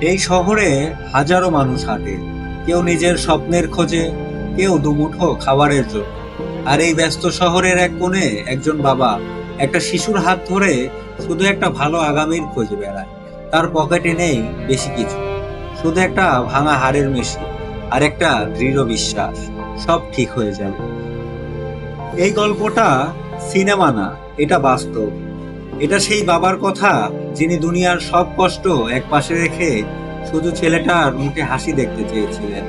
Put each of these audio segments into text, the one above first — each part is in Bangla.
এই শহরে হাজারো মানুষ হাঁটে। কেউ নিজের স্বপ্নের খোঁজে, কেউ দুমুঠো খাবারের জন্য। আর এই ব্যস্ত শহরের এক কোণে একজন বাবা একটা শিশুর হাত ধরে শুধু একটা ভালো আগামীর খোঁজে বেড়ায়। তার পকেটে নেই বেশি কিছু। শুধু একটা ভাঙা হাড়ের মেশি আর একটা দৃঢ় বিশ্বাস। সব ঠিক হয়ে যাবে। এই গল্পটা সিনেমা না, এটা বাস্তব। এটা সেই বাবার কথা যিনি দুনিয়ার সব কষ্ট এক পাশে রেখে শুধু ছেলেটার মুখে হাসি দেখতে চেয়েছিলেন।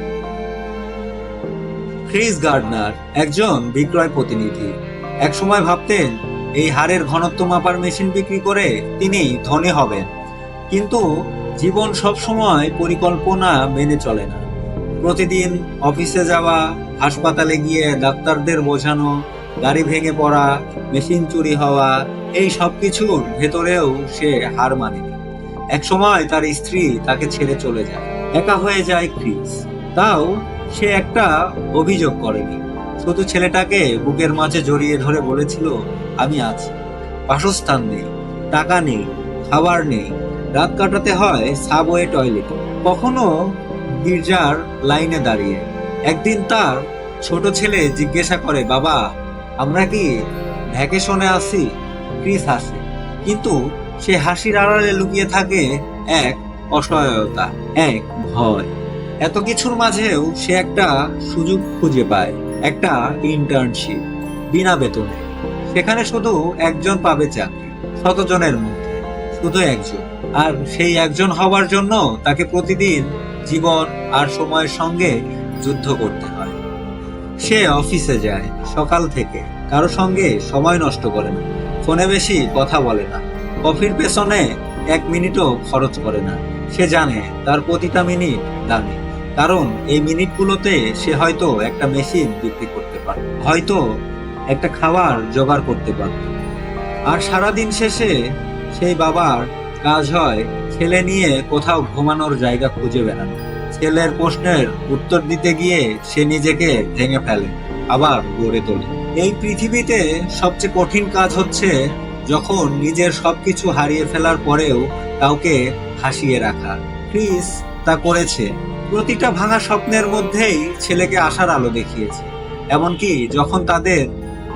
ক্রিস গার্ডনার একজন বিক্রয় প্রতিনিধি। একসময় ভাবতেন, এই হাড়ের ঘনত্ব মাপার মেশিন বিক্রি করে তিনি ধনী হবেন। কিন্তু জীবন সব সময় পরিকল্পনা মেনে চলে না। প্রতিদিন অফিসে যাওয়া, হাসপাতালে গিয়ে ডাক্তারদের বোঝানো গাড়ি ভেঙে পড়া, মেশিন চুরি হওয়া, এই সব কিছুর ভেতরেও সে হার মানেনি এক সময় তার স্ত্রী তাকে ছেড়ে চলে যায়। একা হয়ে যায় ক্রিস। তাও সে একটা অভিযোগ করেনি। শুধু ছেলেটাকে বুকের মাঝে জড়িয়ে ধরে বলেছিল, আমি আছি। বাসস্থান নেই, টাকা নেই, খাবার নেই। রাত কাটাতে হয় সাবওয়ে টয়লেটে। কখনো গির্জার লাইনে দাঁড়িয়ে একদিন তার ছোট ছেলে জিজ্ঞাসা করে, বাবা আমরা কি ভ্যাকেশনে আছি? ক্রিস হাসে। কিন্তু সে হাসির আড়ালে লুকিয়ে থাকে এক অসহায়তা, এক ভয়। এত কিছুর মাঝেও সে একটা সুযোগ খুঁজে পায়, একটা ইন্টার্নশিপ বিনা বেতনে। সেখানে শুধু একজন পাবে চাকরি, শতজনের মধ্যে, শুধু একজন। আর সেই একজন হওয়ার জন্য তাকে প্রতিদিন জীবন আর সময়ের সঙ্গে যুদ্ধ করতে হয়। সে অফিসে যায় সকাল থেকে। কারও সঙ্গে সময় নষ্ট করে না। ফোনে বেশি কথা বলে না। কফির পেছনে এক মিনিটও খরচ করে না। সে জানে তার প্রতিটা মিনিট দামি। কারণ এই মিনিটগুলোতে সে হয়তো একটা মেশিন বিক্রি করতে পারে হয়তো একটা খাবার জোগাড় করতে পারে আর সারাদিন শেষে সেই বাবার কাজ হয় ছেলে নিয়ে কোথাও ঘুমানোর জায়গা খুঁজে বেড়ানো। ছেলের প্রশ্নের উত্তর দিতে গিয়ে সে নিজেকে ভেঙে ফেলে, আবার গড়ে তোলে। এই পৃথিবীতে সবচেয়ে কঠিন কাজ হচ্ছে যখন নিজের সবকিছু হারিয়ে ফেলার পরেও কাউকে হাসিয়ে রাখা। ক্রিস তা করেছে। প্রতিটা ভাঙা স্বপ্নের মধ্যেই ছেলেকে আশার আলো দেখিয়েছে। এমনকি যখন তাদের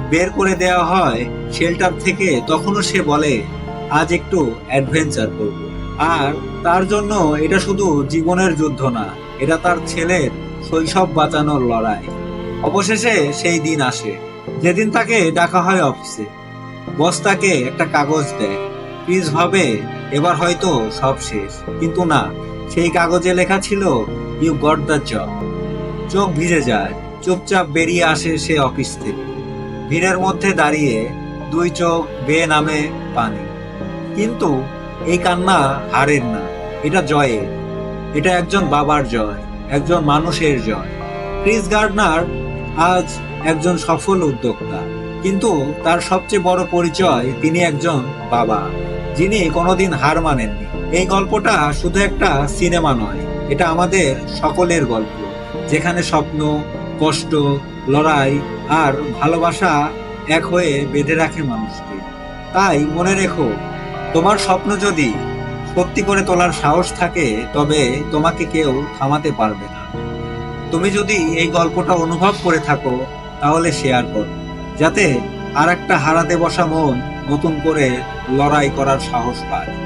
বের করে দেওয়া হয় শেল্টার থেকে, তখনও সে বলে, আজ একটু অ্যাডভেঞ্চার করব। আর তার জন্য এটা শুধু জীবনের যুদ্ধ না, এটা তার ছেলের শৈশব বাঁচানোর লড়াই। অবশেষে সেই দিন আসে, যেদিন তাকে ডাকা হয় অফিসে। বস তাকে একটা কাগজ দেয়। প্লিজ ভাবে, এবার হয়তো সব শেষ। কিন্তু না, সেই কাগজে লেখা ছিল ইউ গট দ্য জব চোখ ভিজে যায়, চুপচাপ বেরিয়ে আসে সে অফিস থেকে। ভিড়ের মধ্যে দাঁড়িয়ে দুই চোখ বেয়ে নামে পানি। কিন্তু এই কান্না হারের না, এটা জয়ের। এটা একজন বাবার জয়, একজন মানুষের জয়। ক্রিস গার্ডনার আজ একজন সফল উদ্যোক্তা, কিন্তু তার সবচেয়ে বড় পরিচয় তিনি একজন বাবা, যিনি কোনোদিন হার মানেননি। এই গল্পটা শুধু একটা সিনেমা নয়, এটা আমাদের সকলের গল্প, যেখানে স্বপ্ন, কষ্ট, লড়াই আর ভালোবাসা এক হয়ে বেঁধে রাখে মানুষকে। তাই মনে রেখো তোমার স্বপ্ন যদি সত্যি করে তোলার সাহস থাকে, তবে তোমাকে কেউ থামাতে পারবে না। তুমি যদি এই গল্পটা অনুভব করে থাকো, তাহলে শেয়ার করো, যাতে আর একটা হারাতে বসা মন নতুন করে লড়াই করার সাহস পায়।